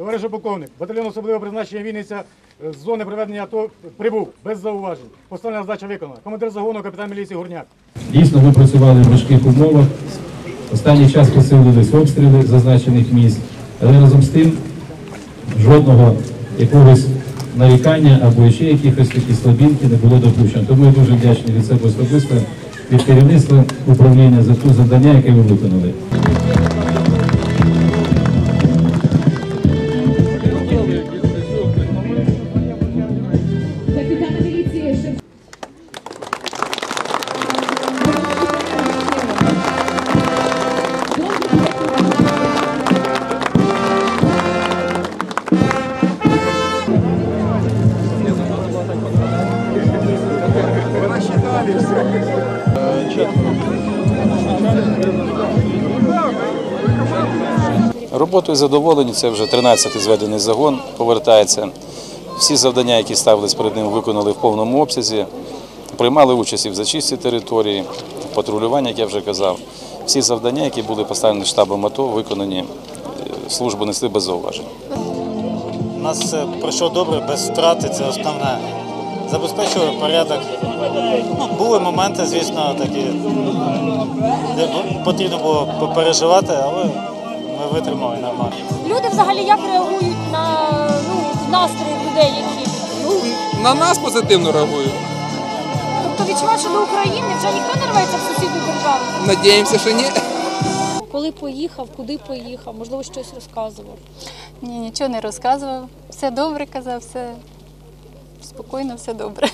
Товариш полковник, батальйон особливого призначення Вінниця е, з зони проведення АТО прибув без зауважень. Поставлена задача виконана. Командир загону капітан міліції Гурняк. Дійсно, ми працювали в важких умовах. Останній час посилились обстріли зазначених міст, але разом з тим жодного якогось нарікання або ще якихось такі слабінки не було допущено. Тому я дуже вдячний від себе особисто від керівництва управління за ту завдання, яке ви виконали. Роботою задоволені, це вже 13-й зведений загон, повертається. Всі завдання, які ставились перед ним, виконали в повному обсязі. Приймали участь і в зачистці території, в патрулюванні, як я вже казав. Всі завдання, які були поставлені штабом АТО, виконані, е, служби несли без зауважень. У нас все пройшло добре, без втрати, це основне. Забезпечили порядок. Ну, були моменти, звісно, такі, де потрібно було попереживати, але ми витримали нормально. Люди взагалі як реагують на ну, настрої людей, які Ну, на нас позитивно реагують. тобто відчувають, що до України вже ніхто не рветься в сусідню державу. Надіємося, що ні. Коли поїхав, куди поїхав, можливо, щось розказував. Ні, нічого не розказував. Все добре казав, все спокійно, все добре.